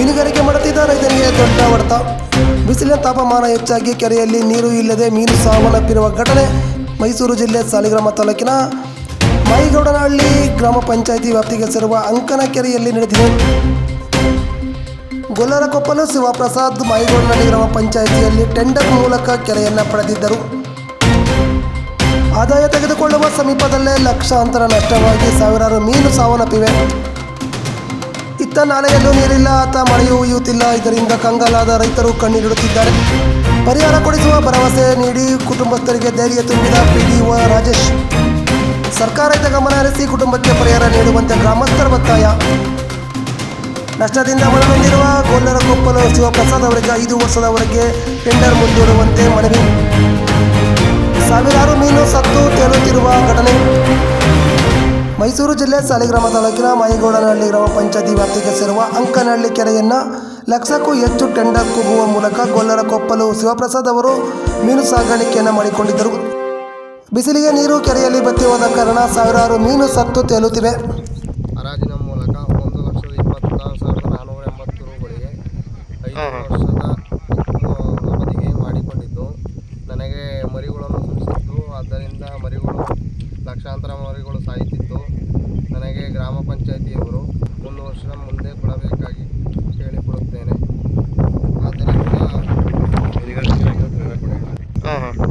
ಮೀನುಗಾರಿಕೆ ಮಾಡುತ್ತಿದ್ದ ರೈತರಿಗೆ ದೊಡ್ಡ ಹೊಡೆತ. ಬಿಸಿಲಿನ ತಾಪಮಾನ ಹೆಚ್ಚಾಗಿ ಕೆರೆಯಲ್ಲಿ ನೀರು ಇಲ್ಲದೆ ಮೀನು ಸಾವನ್ನಪ್ಪಿರುವ ಘಟನೆ ಮೈಸೂರು ಜಿಲ್ಲೆ ಸಾಲಿಗ್ರಾಮ ತಾಲೂಕಿನ ಮೈಗೌಡನಹಳ್ಳಿ ಗ್ರಾಮ ಪಂಚಾಯಿತಿ ವ್ಯಾಪ್ತಿಗೆ ಸೇರುವ ಅಂಕನ ಕೆರೆಯಲ್ಲಿ ನಡೆದಿದೆ. ಗೊಲ್ಲರಕೊಪ್ಪಲು ಶಿವಪ್ರಸಾದ್ ಮೈಗೌಡನಹಳ್ಳಿ ಗ್ರಾಮ ಪಂಚಾಯಿತಿಯಲ್ಲಿ ಟೆಂಡರ್ ಮೂಲಕ ಕೆರೆಯನ್ನು ಪಡೆದಿದ್ದರು. ಆದಾಯ ತೆಗೆದುಕೊಳ್ಳುವ ಸಮೀಪದಲ್ಲೇ ಲಕ್ಷಾಂತರ ನಷ್ಟವಾಗಿ ಸಾವಿರಾರು ಮೀನು ಸಾವನ್ನಪ್ಪಿವೆ. ಇತ್ತ ನಾಲೆಯಲ್ಲೂ ನೀರಿಲ್ಲ, ಆತ ಮಳೆಯೂ ಉಯ್ಯುತ್ತಿಲ್ಲ. ಇದರಿಂದ ಕಂಗಾಲಾದ ರೈತರು ಕಣ್ಣೀರಿಡುತ್ತಿದ್ದಾರೆ ಪರಿಹಾರ ಕೊಡಿಸುವ ಭರವಸೆ ನೀಡಿ ಕುಟುಂಬಸ್ಥರಿಗೆ ಧೈರ್ಯ ತುಂಬಿದ ಪಿಡಿಒ ರಾಜೇಶ್. ಸರ್ಕಾರ ಗಮನ ಹರಿಸಿ ಕುಟುಂಬಕ್ಕೆ ಪರಿಹಾರ ನೀಡುವಂತೆ ಗ್ರಾಮಸ್ಥರ ಒತ್ತಾಯ. ನಷ್ಟದಿಂದ ಒಳಗೊಂಡಿರುವ ಗೊಲ್ಲರಕೊಪ್ಪಲು ಶಿವಪ್ರಸಾದ್ ಅವರಿಗೆ ಐದು ವರ್ಷದವರೆಗೆ ಟೆಂಡರ್ ಮುಂದೂಡುವಂತೆ ಮನವಿ. ಸಾವಿರಾರು ಮೀನು ಸತ್ತು ಜಿಲ್ಲೆ ಸಾಲಿಗ್ರಾಮ ತಾಲೂಕಿನ ಮಾಯಿಗೌಡನಹಳ್ಳಿ ಗ್ರಾಮ ಪಂಚಾಯತಿ ವ್ಯಾಪ್ತಿಗೆ ಸೇರುವ ಅಂಕನಹಳ್ಳಿ ಕೆರೆಯನ್ನು ಲಕ್ಷಕ್ಕೂ ಹೆಚ್ಚು ಟೆಂಡರ್ ಕುಗ್ಗುವ ಮೂಲಕ ಗೊಲ್ಲರ ಕೊಪ್ಪಲು ಶಿವಪ್ರಸಾದ್ ಅವರು ಮೀನು ಸಾಗಾಣಿಕೆಯನ್ನು ಮಾಡಿಕೊಂಡಿದ್ದರು. ಬಿಸಿಲಿಗೆ ನೀರು ಕೆರೆಯಲ್ಲಿ ಬತ್ತಿ ಹೋದ ಕಾರಣ ಸಾವಿರಾರು ಮೀನು ಸತ್ತು ತೇಲುತ್ತಿವೆ. ಹರಾಜಿನ ಮೂಲಕ ಒಂದು ರೂಗಳಿಗೆ ವರ್ಷದ ನನಗೆ ಮರಿಗಳನ್ನು ಸುರಿಸಿದ್ದು ಆದ್ದರಿಂದ ಮರಿ ಪಂಚಾಯಿತಿಯವರು ಒಂದು ವರ್ಷ ಮುಂದೆ ಕೊಡಬೇಕಾಗಿ ಕೇಳಿಕೊಡುತ್ತೇನೆ. ಆದ್ದರಿಂದ ಹಾಂ ಹಾಂ.